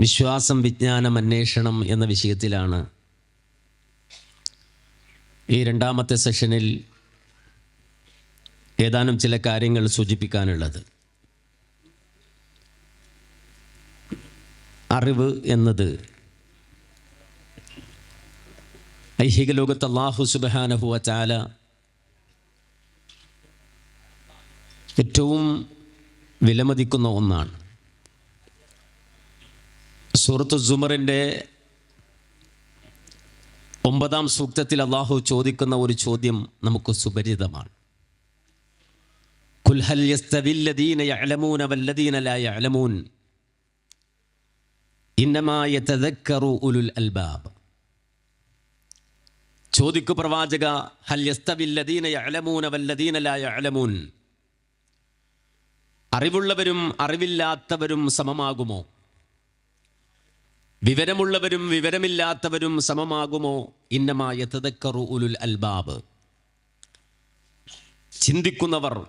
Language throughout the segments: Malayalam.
വിശ്വാസം വിജ്ഞാനം അന്വേഷണം എന്ന വിഷയത്തിലാണ് ഈ രണ്ടാമത്തെ സെഷനിൽ ഏതാനും ചില കാര്യങ്ങൾ സൂചിപ്പിക്കാനുള്ളത്. അറിവ് എന്നത് ഐഹിക ലോകത്ത് അള്ളാഹു സുബാനഹുവ ചാല ഏറ്റവും വിലമതിക്കുന്ന ഒന്നാണ്. സൂറത്ത് സുമറിന്റെ ഒമ്പതാം സൂക്തത്തിൽ അള്ളാഹു ചോദിക്കുന്ന ഒരു ചോദ്യം നമുക്ക് സുപരിതമാണ് വല്ലദീന ലാ യതദക്കറു ഉലുൽ അൽബാബ്. ചോദിക്കു പ്രവാചക വല്ലദീന ലാ അറിവുള്ളവരും അറിവില്ലാത്തവരും സമമാകുമോ? വിവരമുള്ളവരും വിവരമില്ലാത്തവരും സമമാകുമോ? ഇന്നമായ തെതക്കറു ഉലുൽ അൽബാബ്. ചിന്തിക്കുന്നവർ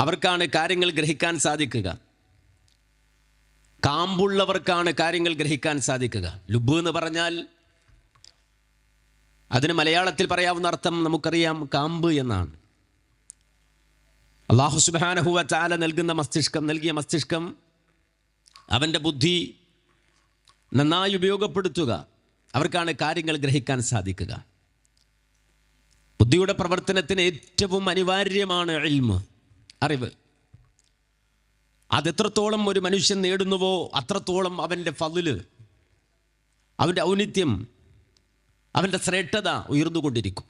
അവർക്കാണ് കാര്യങ്ങൾ ഗ്രഹിക്കാൻ സാധിക്കുക. കാമ്പുള്ളവർക്കാണ് കാര്യങ്ങൾ ഗ്രഹിക്കാൻ സാധിക്കുക. ലുബ് എന്ന് പറഞ്ഞാൽ അതിന് മലയാളത്തിൽ പറയാവുന്ന അർത്ഥം നമുക്കറിയാം കാമ്പ് എന്നാണ്. അള്ളാഹു സുബാനഹുവ ചാല നൽകുന്ന മസ്തിഷ്കം നൽകിയ മസ്തിഷ്കം അവന്റെ ബുദ്ധി നന്നായി ഉപയോഗപ്പെടുത്തുക. അവർക്കാണ് കാര്യങ്ങൾ ഗ്രഹിക്കാൻ സാധിക്കുക. ബുദ്ധിയുടെ പ്രവർത്തനത്തിന് ഏറ്റവും അനിവാര്യമാണ് ഇൽമ് അറിവ്. അതെത്രത്തോളം ഒരു മനുഷ്യൻ നേടുന്നുവോ അത്രത്തോളം അവന്റെ ഫതിൽ അവന്റെ ഔന്നിത്യം അവന്റെ ശ്രേഷ്ഠത ഉയർന്നുകൊണ്ടിരിക്കും.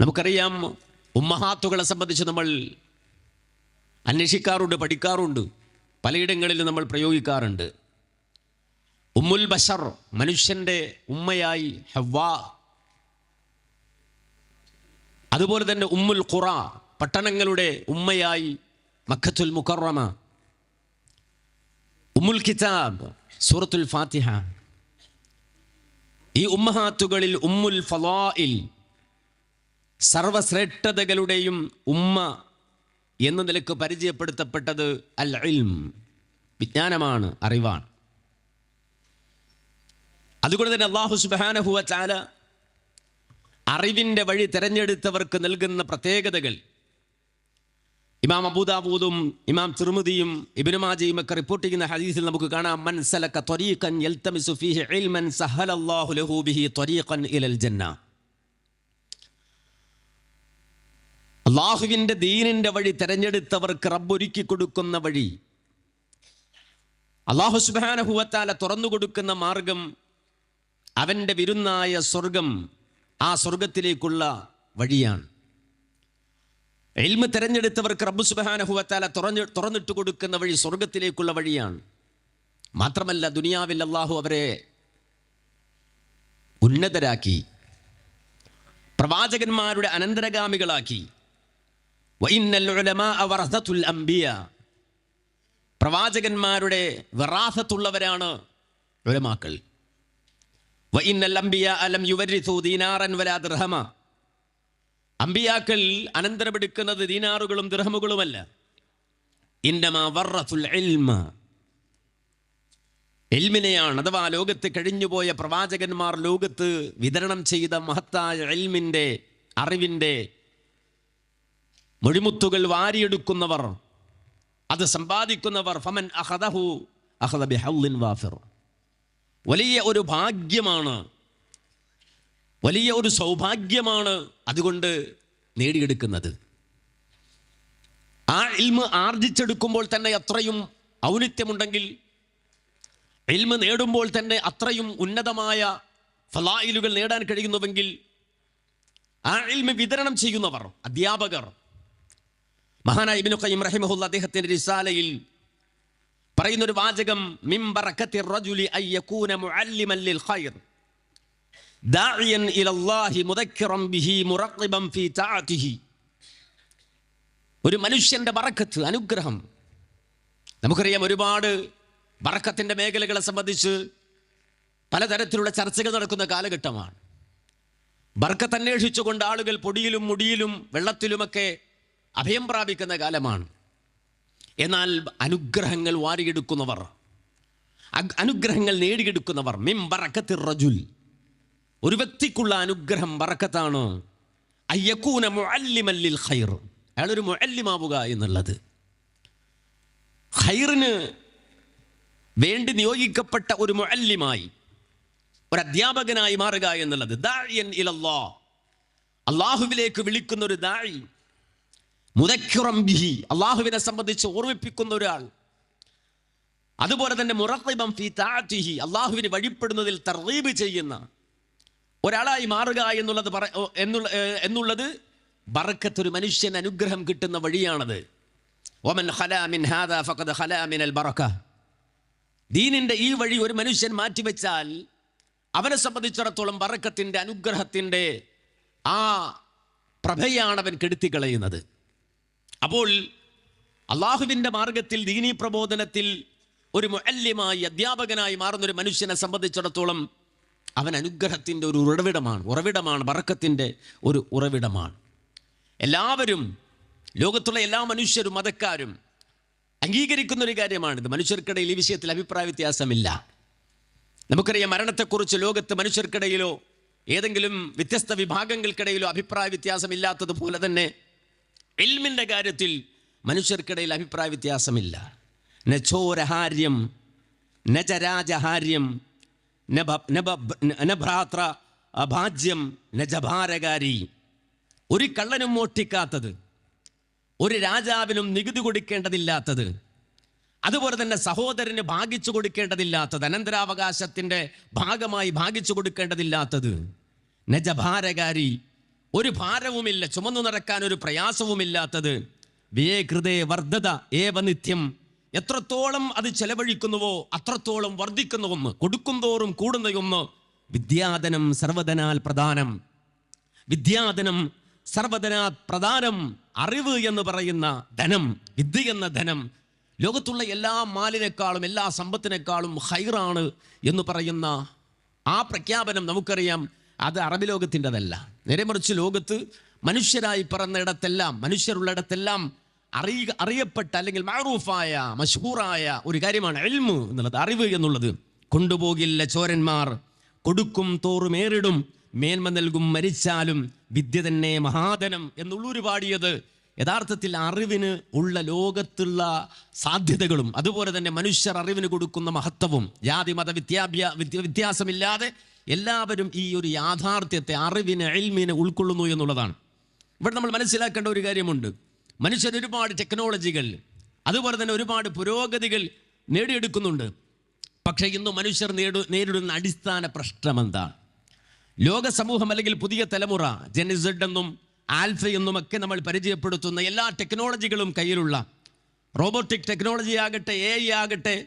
നമുക്കറിയാം ഉമ്മഹാത്തുകളെ സംബന്ധിച്ച് നമ്മൾ അന്വേഷിക്കാറുണ്ട് പഠിക്കാറുണ്ട് പലയിടങ്ങളിൽ നമ്മൾ പ്രയോഗിക്കാറുണ്ട്. ഉമ്മുൽ ബഷർ മനുഷ്യന്റെ ഉമ്മയായി ഹവ്വ. അതുപോലെ തന്നെ ഉമ്മുൽ ഖുറ പട്ടണങ്ങളുടെ ഉമ്മയായി മഖത്തുൽ മുക്കറമ ഉമ്മുൽ കിതാബ് സൂറത്തുൽ ഫാത്തിഹ. ഈ ഉമ്മഹാത്തുകളിൽ ഉമ്മുൽ ഫലായിൽ സർവശ്രേഷ്ഠതകളുടെയും ഉമ്മ എന്ന നിലയ്ക്ക് പരിചയപ്പെടുത്തപ്പെട്ടത് അൽ ഇൽം വിജ്ഞാനമാണ് അറിവാണ്. അതുകൊണ്ട് തന്നെ അള്ളാഹു സുബാനഹുവ ചാല അറിവിന്റെ വഴി തിരഞ്ഞെടുത്തവർക്ക് നൽകുന്ന പ്രത്യേകതകൾ. ഇമാം അബൂദാബൂദും ഇമാം തിർമുദിയും ഇബിനുമാജയും ഒക്കെ റിപ്പോർട്ട് ചെയ്യുന്ന ഹദീസിൽ നമുക്ക് കാണാം ത്വരീഖൻ യൽതമിസു ഫീഹി ഇൽമൻ സഹലല്ലാഹു ലഹു ബിഹി ത്വരീഖൻ ഇലൽ ജന്ന. അള്ളാഹുവിന്റെ ദീനിന്റെ വഴി തിരഞ്ഞെടുത്തവർക്ക് റബ്ബൊരുക്കി കൊടുക്കുന്ന വഴി. അള്ളാഹു സുബാനഹുവത്താല തുറന്നു കൊടുക്കുന്ന മാർഗം അവന്റെ വിരുന്നായ സ്വർഗം ആ സ്വർഗത്തിലേക്കുള്ള വഴിയാണ്. എൽമ തിരഞ്ഞെടുത്തവർക്ക് റബ്ബു സുബാനഹുവത്താല തുറഞ്ഞ് തുറന്നിട്ട് കൊടുക്കുന്ന വഴി സ്വർഗത്തിലേക്കുള്ള വഴിയാണ്. മാത്രമല്ല ദുനിയാവിൽ അള്ളാഹു അവരെ ഉന്നതരാക്കി പ്രവാചകന്മാരുടെ അനന്തരഗാമികളാക്കി. അംബിയ. പ്രവാചകന്മാരുടെ വിറാസത്തുള്ളവരാണ് ഉലമാക്കൾ. അമ്പിയാക്കൾ അനന്തരമെടുക്കുന്നത് ദീനാറുകളും ഇൽമ. എൽമിനെയാണ് അഥവാ ലോകത്ത് കഴിഞ്ഞുപോയ പ്രവാചകന്മാർ ലോകത്ത് വിതരണം ചെയ്ത മഹത്തായ എൽമിന്റെ അറിവിന്റെ മൊഴിമുത്തുകൾ വാരിയെടുക്കുന്നവർ അത് സമ്പാദിക്കുന്നവർ ഫമൻ അഹദഹു അഹദബി ഹൗലിൻ വാഫിർ. വലിയ ഒരു ഭാഗ്യമാണ്. വലിയ ഒരു സൗഭാഗ്യമാണ് അതുകൊണ്ട് നേടിയെടുക്കുന്നത്. ആ ഇൽമ് ആർജിച്ചെടുക്കുമ്പോൾ തന്നെ അത്രയും ഔന്നിത്യമുണ്ടെങ്കിൽ ഇൽമ് നേടുമ്പോൾ തന്നെ അത്രയും ഉന്നതമായ ഫലായിലുകൾ നേടാൻ കഴിയുന്നുവെങ്കിൽ ആ ഇൽമ് വിതരണം ചെയ്യുന്നവർ അധ്യാപകർ മഹാനായ ഇബ്നു ഖയ്യിം റഹിമഹുല്ല അദ്ദേഹത്തിന്റെ റിസാലയിൽ പറയുന്ന ഒരു വാചകം ഒരു മനുഷ്യന്റെ ബറക്കത്ത് അനുഗ്രഹം. നമുക്കറിയാം ഒരുപാട് ബറക്കത്തിന്റെ മേഖലകളെ സംബന്ധിച്ച് പലതരത്തിലുള്ള ചർച്ചകൾ നടക്കുന്ന കാലഘട്ടമാണ്. ബർക്കത്ത് അന്വേഷിച്ചുകൊണ്ട് ആളുകൾ പൊടിയിലും മുടിയിലും വെള്ളത്തിലുമൊക്കെ അഭയം പ്രാപിക്കുന്ന കാലമാണ്. എന്നാൽ അനുഗ്രഹങ്ങൾ വാരിയെടുക്കുന്നവർ അനുഗ്രഹങ്ങൾ നേടിയെടുക്കുന്നവർ മിം ബറക്കത്തിർ റജുൽ. ഒരു വ്യക്തിക്കുള്ള അനുഗ്രഹം ബറക്കത്താണ് അയ്യക്കൂന മുഅല്ലിമല്ലിൽ ഖൈർ. അയാളൊരു മുഅല്ലിമാവുക എന്നുള്ളത്. ഖൈറിന് വേണ്ടി നിയോഗിക്കപ്പെട്ട ഒരു മുഅല്ലിമായി ഒരു അധ്യാപകനായി മാറുക എന്നുള്ളത്. ദാഴിയൻ ഇലല്ലാ. അള്ളാഹുവിലേക്ക് വിളിക്കുന്ന ഒരു ദാഴി മുദക്കിറം ബിഹി. അള്ളാഹുവിനെ സംബന്ധിച്ച് ഓർമ്മിപ്പിക്കുന്ന ഒരാൾ. അതുപോലെ തന്നെ മുറത്തിബം ഫി താറ്റിഹി അള്ളാഹുവിന് വഴിപ്പെടുന്നതിൽ തറീബ് ചെയ്യുന്ന ഒരാളായി മാറുക എന്നുള്ളത് പറ എന്നുള്ള എന്നുള്ളത് ബറക്കത്തൊരു മനുഷ്യൻ അനുഗ്രഹം കിട്ടുന്ന വഴിയാണത്. ഒമൻ ഹലാമിൻ ഹാദ ഫഖദ് ഹലാമിൻ അൽ ബറക്ക ദീനിന്റെ ഈ വഴി ഒരു മനുഷ്യൻ മാറ്റിവെച്ചാൽ അവനെ സംബന്ധിച്ചിടത്തോളം ബറക്കത്തിന്റെ അനുഗ്രഹത്തിന്റെ ആ പ്രഭയാണ് അവൻ കെടുത്തിക്കളയുന്നത്. അപ്പോൾ അള്ളാഹുവിന്റെ മാർഗത്തിൽ ദീനീ പ്രബോധനത്തിൽ ഒരു മുഅല്ലിമായി അധ്യാപകനായി മാറുന്ന ഒരു മനുഷ്യനെ സംബന്ധിച്ചിടത്തോളം അവൻ അനുഗ്രഹത്തിന്റെ ഒരു ഉറവിടമാണ്. ഉറവിടമാണ് വറക്കത്തിന്റെ ഒരു ഉറവിടമാണ്. എല്ലാവരും ലോകത്തുള്ള എല്ലാ മനുഷ്യരും മതക്കാരും അംഗീകരിക്കുന്ന ഒരു കാര്യമാണിത്. മനുഷ്യർക്കിടയിൽ ഈ വിഷയത്തിൽ അഭിപ്രായ വ്യത്യാസമില്ല. നമുക്കറിയാം മരണത്തെക്കുറിച്ച് ലോകത്ത് മനുഷ്യർക്കിടയിലോ ഏതെങ്കിലും വ്യത്യസ്ത വിഭാഗങ്ങൾക്കിടയിലോ അഭിപ്രായ വ്യത്യാസമില്ലാത്തതുപോലെ തന്നെ ഇൽമിന്റെ കാര്യത്തിൽ മനുഷ്യർക്കിടയിൽ അഭിപ്രായ വ്യത്യാസമില്ല. നോരഹാര്യം നജരാജഹാര്യം നഭ്രാത്ര അഭാജ്യം നജഭാരകാരി ഒരു കള്ളനും മോഷ്ടിക്കാത്തത് ഒരു രാജാവിനും നികുതി കൊടുക്കേണ്ടതില്ലാത്തത് അതുപോലെ തന്നെ സഹോദരന് ഭാഗിച്ചു കൊടുക്കേണ്ടതില്ലാത്തത് അനന്തരാവകാശത്തിന്റെ ഭാഗമായി ഭാഗിച്ചു കൊടുക്കേണ്ടതില്ലാത്തത് നജഭാരകാരി ഒരു ഭാരവുമില്ല ചുമന്നു നടക്കാൻ ഒരു പ്രയാസവുമില്ലാത്തത്. വിയേകൃതേ വർദ്ധത ഏവ നിത്യം. എത്രത്തോളം അത് ചെലവഴിക്കുന്നുവോ അത്രത്തോളം വർദ്ധിക്കുന്ന ഒന്ന് കൊടുക്കും തോറും കൂടുന്ന ഒന്ന് വിദ്യാധനം സർവധനാൽ പ്രധാനം വിദ്യാധനം സർവധനാ പ്രധാനം അറിവ് എന്ന് പറയുന്ന ധനം വിദ്യ എന്ന ധനം. ലോകത്തുള്ള എല്ലാ മാലിനേക്കാളും എല്ലാ സമ്പത്തിനേക്കാളും ഹൈറാണ് എന്ന് പറയുന്ന ആ പ്രഖ്യാപനം നമുക്കറിയാം. അത് അറബി ലോകത്തിന്റെതല്ല. നേരെ മറിച്ച് ലോകത്ത് മനുഷ്യരായി പിറന്നിടത്തെല്ലാം മനുഷ്യരുള്ളിടത്തെല്ലാം അറിയ അറിയപ്പെട്ട അല്ലെങ്കിൽ മാറൂഫായ മഷൂറായ ഒരു കാര്യമാണ് എൽമു എന്നുള്ളത്. അറിവ് എന്നുള്ളത്. കൊണ്ടുപോകില്ല ചോരന്മാർ. കൊടുക്കും തോറും ഏറിടും. മേന്മ നൽകും മരിച്ചാലും വിദ്യ തന്നെ മഹാധനം എന്നുള്ളൊരു പാടിയത് യഥാർത്ഥത്തിൽ അറിവിന് ഉള്ള ലോകത്തുള്ള സാധ്യതകളും അതുപോലെ തന്നെ മനുഷ്യർ അറിവിന് കൊടുക്കുന്ന മഹത്വവും. ജാതി മത വിദ്യാഭ്യാ വിദ്യ വ്യത്യാസമില്ലാതെ എല്ലാവരും ഈ ഒരു യാഥാർത്ഥ്യത്തെ അറിവിനെ എൽമിനെ ഉൾക്കൊള്ളുന്നു എന്നുള്ളതാണ്. ഇവിടെ നമ്മൾ മനസ്സിലാക്കേണ്ട ഒരു കാര്യമുണ്ട്. മനുഷ്യർ ഒരുപാട് ടെക്നോളജികൾ അതുപോലെ തന്നെ ഒരുപാട് പുരോഗതികൾ നേടിയെടുക്കുന്നുണ്ട്. പക്ഷേ ഇന്ന് മനുഷ്യർ നേടു നേരിടുന്ന അടിസ്ഥാന പ്രശ്നം എന്താണ്? ലോക സമൂഹം അല്ലെങ്കിൽ പുതിയ തലമുറ ജെനിസഡ് എന്നും ആൽഫ എന്നും ഒക്കെ നമ്മൾ പരിചയപ്പെടുത്തുന്ന എല്ലാ ടെക്നോളജികളും കയ്യിലുള്ള റോബോട്ടിക് ടെക്നോളജി ആകട്ടെ എ ആകട്ടെ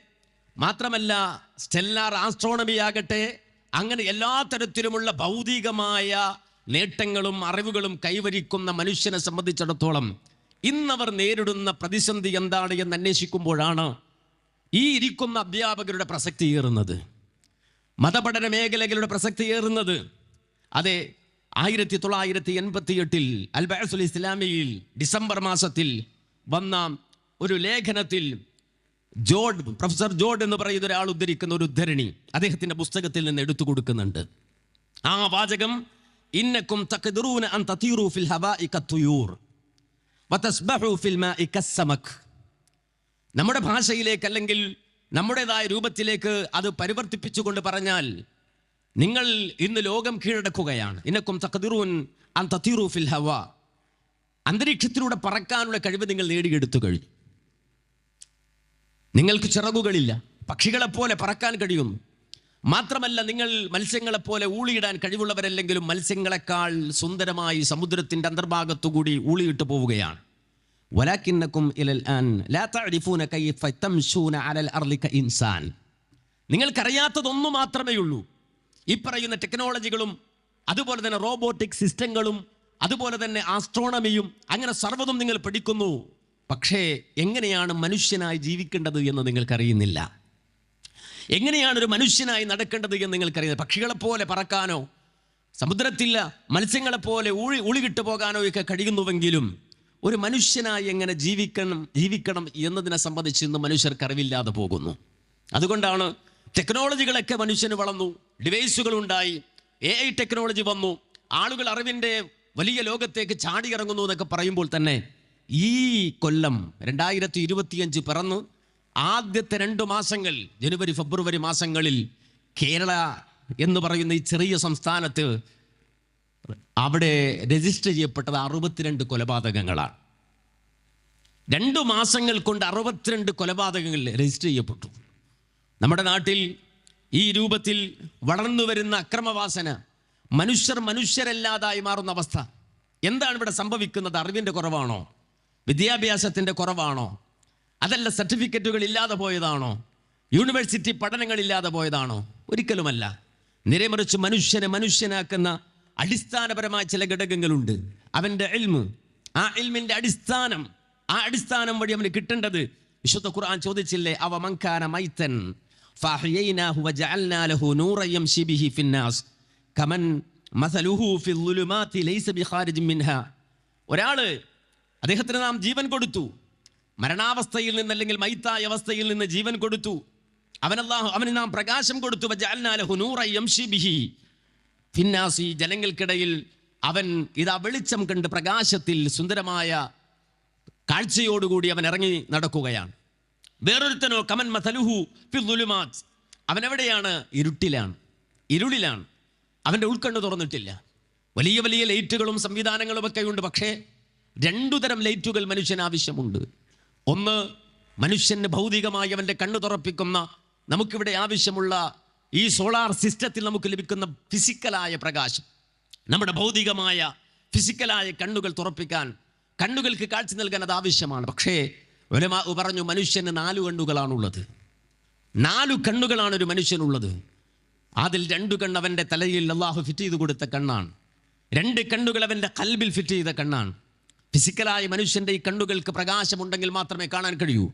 മാത്രമല്ല സ്റ്റെല്ലാർ ആസ്ട്രോണമി ആകട്ടെ അങ്ങനെ എല്ലാ തരത്തിലുമുള്ള ഭൗതികമായ നേട്ടങ്ങളും അറിവുകളും കൈവരിക്കുന്ന മനുഷ്യനെ സംബന്ധിച്ചിടത്തോളം ഇന്നവർ നേരിടുന്ന പ്രതിസന്ധി എന്താണ് എന്ന് അന്വേഷിക്കുമ്പോഴാണ് ഈ ഇരിക്കുന്ന അധ്യാപകരുടെ പ്രസക്തി ഏറുന്നത്. മതപഠന മേഖലകളുടെ പ്രസക്തി ഏറുന്നത്. അതെ ആയിരത്തി തൊള്ളായിരത്തി എൺപത്തി എട്ടിൽ അൽബാസുൽ ഇസ്ലാമിയിൽ ഡിസംബർ മാസത്തിൽ വന്ന ഒരു ലേഖനത്തിൽ ജോർഡ് പ്രൊഫസർ ജോർഡ് എന്ന് പറയുന്ന ഒരാൾ ഉദ്ധരിക്കുന്ന ഒരു ഉദ്ധരണി അദ്ദേഹത്തിന്റെ പുസ്തകത്തിൽ നിന്ന് എടുത്തു കൊടുക്കുന്നുണ്ട്. ആ വാചകം ഇന്നക്കും അൻ ഫിൽ ഫിൽ കസ്സമക് നമ്മുടെ ഭാഷയിലേക്ക് അല്ലെങ്കിൽ നമ്മുടേതായ രൂപത്തിലേക്ക് അത് പരിവർത്തിപ്പിച്ചുകൊണ്ട് പറഞ്ഞാൽ നിങ്ങൾ ഇന്ന് ലോകം കീഴടക്കുകയാണ്. ഇന്നക്കും തക്കതിറൂൻ അൻ തതീറു ഫിൽ ഹവ. അന്തരീക്ഷത്തിലൂടെ പറക്കാനുള്ള കഴിവ് നിങ്ങൾ നേടിയെടുത്തു കഴിഞ്ഞു. നിങ്ങൾക്ക് ചിറകുകളില്ല പക്ഷികളെപ്പോലെ പറക്കാൻ കഴിയുന്നു. മാത്രമല്ല നിങ്ങൾ മത്സ്യങ്ങളെപ്പോലെ ഊളിയിടാൻ കഴിവുള്ളവരല്ലെങ്കിലും മത്സ്യങ്ങളെക്കാൾ സുന്ദരമായി സമുദ്രത്തിന്റെ അന്തർഭാഗത്തുകൂടി ഊളിയിട്ട് പോവുകയാണ്. ലാ തഅരിഫൂന കൈഫ തംശൂന അലൽ ഇൻസാൻ. നിങ്ങൾക്കറിയാത്തതൊന്നു മാത്രമേ ഉള്ളൂ. ഈ പറയുന്ന ടെക്നോളജികളും അതുപോലെ തന്നെ റോബോട്ടിക് സിസ്റ്റങ്ങളും അതുപോലെ തന്നെ ആസ്ട്രോണമിയും അങ്ങനെ സർവതും നിങ്ങൾ പഠിക്കുന്നു. പക്ഷേ എങ്ങനെയാണ് മനുഷ്യനായി ജീവിക്കേണ്ടത് എന്ന് നിങ്ങൾക്കറിയുന്നില്ല. എങ്ങനെയാണ് ഒരു മനുഷ്യനായി നടക്കേണ്ടത് എന്ന് നിങ്ങൾക്കറിയുന്നത് പക്ഷികളെപ്പോലെ പറക്കാനോ സമുദ്രത്തില്ല മത്സ്യങ്ങളെപ്പോലെ ഊഴി ഉളികിട്ട് പോകാനോ ഒക്കെ കഴിയുന്നുവെങ്കിലും ഒരു മനുഷ്യനായി എങ്ങനെ ജീവിക്കണം ജീവിക്കണം എന്നതിനെ സംബന്ധിച്ച് ഇന്ന് മനുഷ്യർക്ക് അറിവില്ലാതെ പോകുന്നു. അതുകൊണ്ടാണ് ടെക്നോളജികളൊക്കെ മനുഷ്യന് വളർന്നു ഡിവൈസുകൾ ഉണ്ടായി എ ഐ ടെക്നോളജി വന്നു ആളുകൾ അറിവിന്റെ വലിയ ലോകത്തേക്ക് ചാടിയിറങ്ങുന്നു എന്നൊക്കെ പറയുമ്പോൾ തന്നെ ഈ കൊല്ലം രണ്ടായിരത്തി ഇരുപത്തിയഞ്ച് പിറന്നു. ആദ്യത്തെ രണ്ട് മാസങ്ങൾ ജനുവരി ഫെബ്രുവരി മാസങ്ങളിൽ കേരള എന്ന് പറയുന്ന ഈ ചെറിയ സംസ്ഥാനത്ത് അവിടെ രജിസ്റ്റർ ചെയ്യപ്പെട്ടത് അറുപത്തിരണ്ട് കൊലപാതകങ്ങളാണ്. രണ്ട് മാസങ്ങൾ കൊണ്ട് അറുപത്തിരണ്ട് കൊലപാതകങ്ങൾ രജിസ്റ്റർ ചെയ്യപ്പെട്ടു. നമ്മുടെ നാട്ടിൽ ഈ രൂപത്തിൽ വളർന്നു വരുന്ന അക്രമവാസന മനുഷ്യർ മനുഷ്യരല്ലാതായി മാറുന്ന അവസ്ഥ. എന്താണ് ഇവിടെ സംഭവിക്കുന്നത്? അറിവിന്റെ കുറവാണോ? വിദ്യാഭ്യാസത്തിന്റെ കുറവാണോ? അതല്ല സർട്ടിഫിക്കറ്റുകൾ ഇല്ലാതെ പോയതാണോ? യൂണിവേഴ്സിറ്റി പഠനങ്ങളില്ലാതെ പോയതാണോ? ഒരിക്കലുമല്ല. നിരമറിച്ച് മനുഷ്യനെ മനുഷ്യനാക്കുന്ന അടിസ്ഥാനപരമായ ചില ഘടകങ്ങളുണ്ട്. അവന്റെ എൽമ് ആ എൽമിന്റെ അടിസ്ഥാനം ആ അടിസ്ഥാനം വഴി അവന് കിട്ടേണ്ടത് വിശുദ്ധ ഖുർആൻ ചോദിച്ചില്ലേ? അവ മങ്കാന മൈത്തൻ ഒരാൾ അദ്ദേഹത്തിന് നാം ജീവൻ കൊടുത്തു. മരണാവസ്ഥയിൽ നിന്ന് അല്ലെങ്കിൽ മൈത്തായ അവസ്ഥയിൽ നിന്ന് ജീവൻ കൊടുത്തു. അവനല്ലാഹു അവന് നാം പ്രകാശം കൊടുത്തു. ഫിന്നാസി ജനങ്ങൾക്കിടയിൽ അവൻ ഇതാ വെളിച്ചം കണ്ട് പ്രകാശത്തിൽ സുന്ദരമായ കാഴ്ചയോടുകൂടി അവൻ ഇറങ്ങി നടക്കുകയാണ്. വേറൊരുത്തനോ കമൻ മസലുഹു ഫിദ്ദുലുമാത് അവൻ എവിടെയാണ് ഇരുട്ടിലാണ്. ഇരുളിലാണ്. അവന്റെ ഉൾക്കണ്ണ് തുറന്നിട്ടില്ല. വലിയ വലിയ ലൈറ്റുകളും സംവിധാനങ്ങളും ഒക്കെ ഉണ്ട്. പക്ഷേ രണ്ടു തരം ലൈറ്റുകൾ മനുഷ്യന് ആവശ്യമുണ്ട്. ഒന്ന് മനുഷ്യന് ഭൗതികമായി അവന്റെ കണ്ണു തുറപ്പിക്കുന്ന നമുക്കിവിടെ ആവശ്യമുള്ള ഈ സോളാർ സിസ്റ്റത്തിൽ നമുക്ക് ലഭിക്കുന്ന ഫിസിക്കലായ പ്രകാശം. നമ്മുടെ ഭൗതികമായ ഫിസിക്കലായ കണ്ണുകൾ തുറപ്പിക്കാൻ കണ്ണുകൾക്ക് കാഴ്ച നൽകാൻ അത് ആവശ്യമാണ്. പക്ഷേ ഉലമാ പറഞ്ഞു മനുഷ്യന് നാലു കണ്ണുകളാണുള്ളത്. നാലു കണ്ണുകളാണ് ഒരു മനുഷ്യനുള്ളത്. അതിൽ രണ്ടു കണ്ണ് അവന്റെ തലയിൽ അള്ളാഹു ഫിറ്റ് ചെയ്ത് കൊടുത്ത കണ്ണാണ്. രണ്ട് കണ്ണുകൾ അവന്റെ കൽബിൽ ഫിറ്റ് ചെയ്ത കണ്ണാണ്. ഫിസിക്കലായ മനുഷ്യന്റെ ഈ കണ്ണുകൾക്ക് പ്രകാശമുണ്ടെങ്കിൽ മാത്രമേ കാണാൻ കഴിയൂ.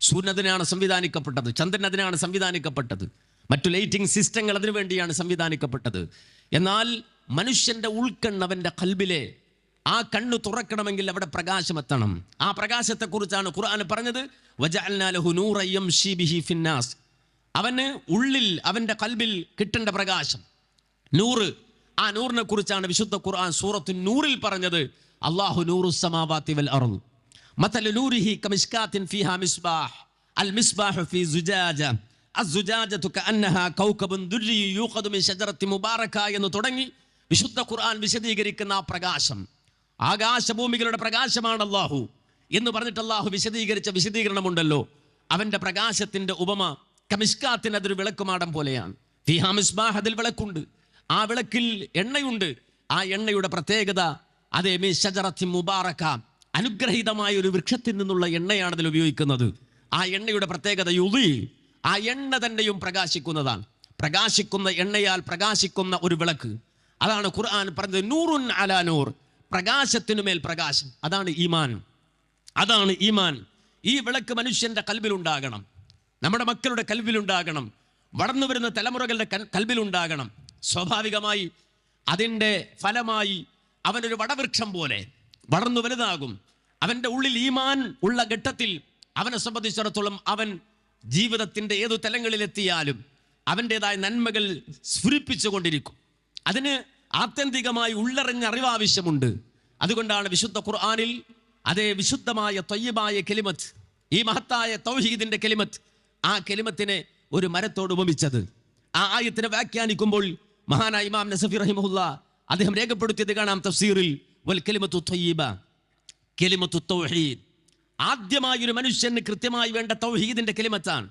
സൂര്യൻ അതിനാണ് സംവിധാനിക്കപ്പെട്ടത് ചന്ദ്രൻ അതിനാണ് സംവിധാനിക്കപ്പെട്ടത് മറ്റു ലൈറ്റിംഗ് സിസ്റ്റങ്ങൾ അതിനു വേണ്ടിയാണ് സംവിധാനിക്കപ്പെട്ടത്. എന്നാൽ മനുഷ്യന്റെ ഉൾക്കണ്ണ് അവന്റെ കൽബിലെ ആ കണ്ണ് തുറക്കണമെങ്കിൽ അവിടെ പ്രകാശം എത്തണം. ആ പ്രകാശത്തെക്കുറിച്ചാണ് ഖുർആൻ പറഞ്ഞത് ഫിന്നാസ്. അവന് ഉള്ളിൽ അവന്റെ കൽബിൽ കിട്ടേണ്ട പ്രകാശം. നൂറ് ആ നൂറിനെ കുറിച്ചാണ് വിശുദ്ധ ഖുർആൻ സൂറത്ത് നൂറിൽ പറഞ്ഞത് അള്ളാഹു നൂറു സമാവാത്തി വൽ അർദ് مثل نوره كمشكاة فيها مصباح المصباح في زجاجة الزجاجة كأنها كوكب دري يوقد من شجرة مباركة എന്ന് തുടങ്ങി വിശുദ്ധ ഖുർആൻ വിശദീകരിക്കുന്ന ആ പ്രകാശം ആകാശഭൂമികളുടെ പ്രകാശമാണ് അള്ളാഹു എന്ന് പറഞ്ഞിട്ട് അള്ളാഹു വിശദീകരിച്ച വിശദീകരണമുണ്ടല്ലോ അവന്റെ പ്രകാശത്തിന്റെ ഉപമ കമിഷ്കാത്തിന് അതൊരു വിളക്കുമാടം പോലെയാണ് ഫിഹാ മിസ്ബാഹ് അതിൽ വിളക്കുണ്ട് ആ വിളക്കിൽ എണ്ണയുണ്ട് ആ എണ്ണയുടെ പ്രത്യേകത അതേ മീൻ ഷജറത്തി മുബാറക്ക അനുഗ്രഹീതമായ ഒരു വൃക്ഷത്തിൽ നിന്നുള്ള എണ്ണയാണ് അതിൽ ഉപയോഗിക്കുന്നത്. ആ എണ്ണയുടെ പ്രത്യേകത യുതി ആ എണ്ണ തന്നെയും പ്രകാശിക്കുന്നതാണ്. പ്രകാശിക്കുന്ന എണ്ണയാൽ പ്രകാശിക്കുന്ന ഒരു വിളക്ക്. അതാണ് ഖുർആൻ പറഞ്ഞത് നൂറുൻ അലാ നൂർ. പ്രകാശത്തിനു മേൽ പ്രകാശം. അതാണ് ഈമാൻ. അതാണ് ഈമാൻ. ഈ വിളക്ക് മനുഷ്യന്റെ കൽവിലുണ്ടാകണം. നമ്മുടെ മക്കളുടെ കൽവിലുണ്ടാകണം. വളർന്നു വരുന്ന തലമുറകളുടെ കൽ- കൽബിലുണ്ടാകണം സ്വാഭാവികമായി അതിന്റെ ഫലമായി അവനൊരു വടവൃക്ഷം പോലെ വളർന്നു വലുതാകും. അവന്റെ ഉള്ളിൽ ഈമാൻ ഉള്ള ഘട്ടത്തിൽ അവനെ സംബന്ധിച്ചിടത്തോളം അവൻ ജീവിതത്തിന്റെ ഏതു തലങ്ങളിലെത്തിയാലും അവന്റെതായ നന്മകൾ സ്ഫുരിപ്പിച്ചു കൊണ്ടിരിക്കും. അതിന് ആത്യന്തികമായി ഉള്ളറിഞ്ഞ അറിവാവശ്യമുണ്ട്. അതുകൊണ്ടാണ് വിശുദ്ധ ഖുർആാനിൽ അതേ വിശുദ്ധമായ തൊയ്യമായ കെലിമത്ത് ഈ മഹത്തായ തൗഹീദിന്റെ കെലിമത്ത് ആ കെലിമത്തിനെ ഒരു മരത്തോട് ഉപമിച്ചത്. ആ ആയത്തിനെ വ്യാഖ്യാനിക്കുമ്പോൾ മഹാനായ ഇമാം നസഫി റഹിമഹുല്ല അദ്ദേഹം രേഖപ്പെടുത്തിയത് കാണാം തഫ്സീറിൽ വൽ കലിമത്തു കലിമത്തു തൗഹീദ്. മനുഷ്യന് കൃത്യമായി വേണ്ട തൗഹീദിന്റെ കെലിമത്താണ്.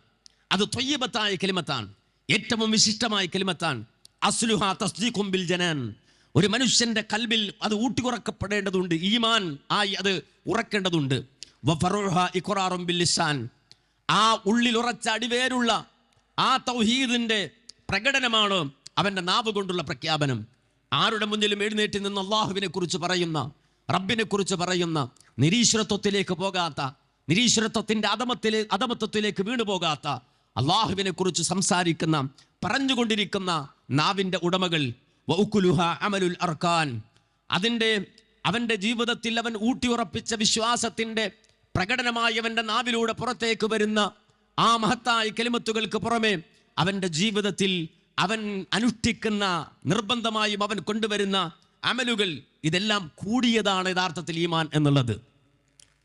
അത് തൊയ്യബത്തായ കെലിമത്താണ്. ഏറ്റവും വിശിഷ്ടമായ കെലിമത്താണ്. അസ്ലുഹ തസ്ദീഖും ബിൽ ജനാൻ. ഒരു മനുഷ്യന്റെ കൽബിൽ അത് ഊട്ടിയുറക്കപ്പെടേണ്ടതുണ്ട്. ഈമാൻ ആയി അത് ഉറക്കേണ്ടതുണ്ട്. ഇഖ്റാറും ബിൽ ലിസാൻ. ആ ഉള്ളിൽ ഉറച്ച അടിവേരുള്ള ആ തൗഹീദിന്റെ പ്രകടനമാണ് അവന്റെ നാവ് കൊണ്ടുള്ള പ്രഖ്യാപനം. ആരുടെ മുന്നിലും എഴുന്നേറ്റ് നിന്ന് അള്ളാഹുവിനെ കുറിച്ച് പറയുന്ന റബ്ബിനെ കുറിച്ച് പറയുന്ന നിരീശ്വരത്വത്തിലേക്ക് പോകാത്ത നിരീശ്വരത്വത്തിന്റെ അധമത്തിലെ അധമത്വത്തിലേക്ക് വീണു പോകാത്ത അള്ളാഹുവിനെ കുറിച്ച് സംസാരിക്കുന്ന പറഞ്ഞുകൊണ്ടിരിക്കുന്ന നാവിന്റെ ഉടമകൾ വൗക്കുലുഹ അമലുൽ അർക്കാൻ അതിന്റെ അവന്റെ ജീവിതത്തിൽ അവൻ ഊട്ടിയുറപ്പിച്ച വിശ്വാസത്തിന്റെ പ്രകടനമായി അവന്റെ നാവിലൂടെ പുറത്തേക്ക് വരുന്ന ആ മഹത്തായ കെലിമത്തുകൾക്ക് പുറമെ അവന്റെ ജീവിതത്തിൽ അവൻ അനുഷ്ഠിക്കുന്ന നിർബന്ധമായും അവൻ കൊണ്ടുവരുന്ന അമലുകൾ ഇതെല്ലാം കൂടിയതാണ് യഥാർത്ഥത്തിൽ ഈമാൻ എന്നുള്ളത്.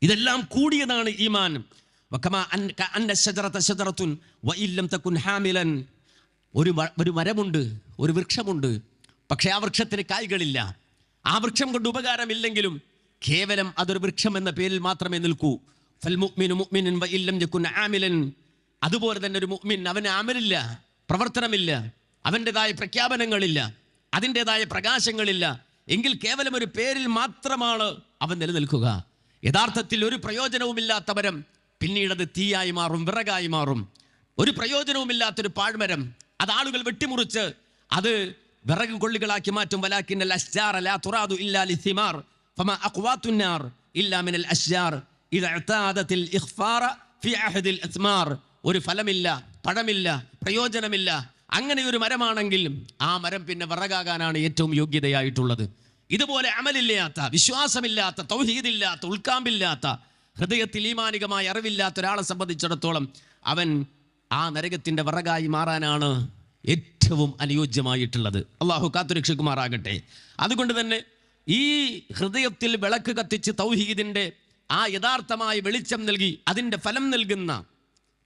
ഇതെല്ലാം കൂടിയതാണ് ഈമാൻ. ഒരു ഒരു മരമുണ്ട് ഒരു വൃക്ഷമുണ്ട്. പക്ഷേ ആ വൃക്ഷത്തിന് കായ്കളില്ല. ആ വൃക്ഷം കൊണ്ട് ഉപകാരമില്ലെങ്കിലും കേവലം അതൊരു വൃക്ഷം എന്ന പേരിൽ മാത്രമേ നിൽക്കൂ. അതുപോലെ തന്നെ ഒരു മുഅ്മിൻ അവന് അമലില്ല പ്രവർത്തനമില്ല. അവന്റെതായ പ്രഖ്യാപനങ്ങളില്ല അതിന്റെതായ പ്രകാശങ്ങളില്ല. എങ്കിൽ കേവലം ഒരു പേരിൽ മാത്രമാണ് അവൻ നിലനിൽക്കുക. യഥാർത്ഥത്തിൽ ഒരു പ്രയോജനവുമില്ലാത്തവരം പിന്നീട് അത് തീയായി മാറും വിറകായി മാറും. ഒരു പ്രയോജനവുമില്ലാത്തൊരു പാഴ്മരം അത് ആളുകൾ വെട്ടിമുറിച്ച് അത് വിറക് കൊള്ളികളാക്കി മാറ്റും. വലാക്കിന്നൽ അഷ്ജാർ ലാ തുറാദു ഇല്ലാ ലിസിമാർ ഫമ അഖ്വാത്തുന്നാർ ഇല്ലാ മിനൽ അശ്ജാർ. ഇദ അഅതാദത്തിൽ ഇഖ്ഫാറ ഫി അഹദിൽ അസ്മാർ ഒരു ഫലമില്ല പഴമില്ല പ്രയോജനമില്ല. അങ്ങനെ ഒരു മരമാണെങ്കിൽ ആ മരം പിന്നെ വിറകാകാനാണ് ഏറ്റവും യോഗ്യതയായിട്ടുള്ളത്. ഇതുപോലെ അമലില്ലാത്ത വിശ്വാസമില്ലാത്ത തൗഹീദില്ലാത്ത ഉൾക്കാമ്പില്ലാത്ത ഹൃദയത്തിൽ ഈമാനികമായ അറിവില്ലാത്ത ഒരാളെ സംബന്ധിച്ചിടത്തോളം അവൻ ആ നരകത്തിന്റെ വിറകായി മാറാനാണ് ഏറ്റവും അനുയോജ്യമായിട്ടുള്ളത്. അള്ളാഹു കാത്തുരക്ഷിക്കുമാറാകട്ടെ. അതുകൊണ്ട് തന്നെ ഈ ഹൃദയത്തിൽ വിളക്ക് കത്തിച്ച് തൗഹീദിന്റെ ആ യഥാർത്ഥമായ വെളിച്ചം നൽകി അതിന്റെ ഫലം നൽകുന്ന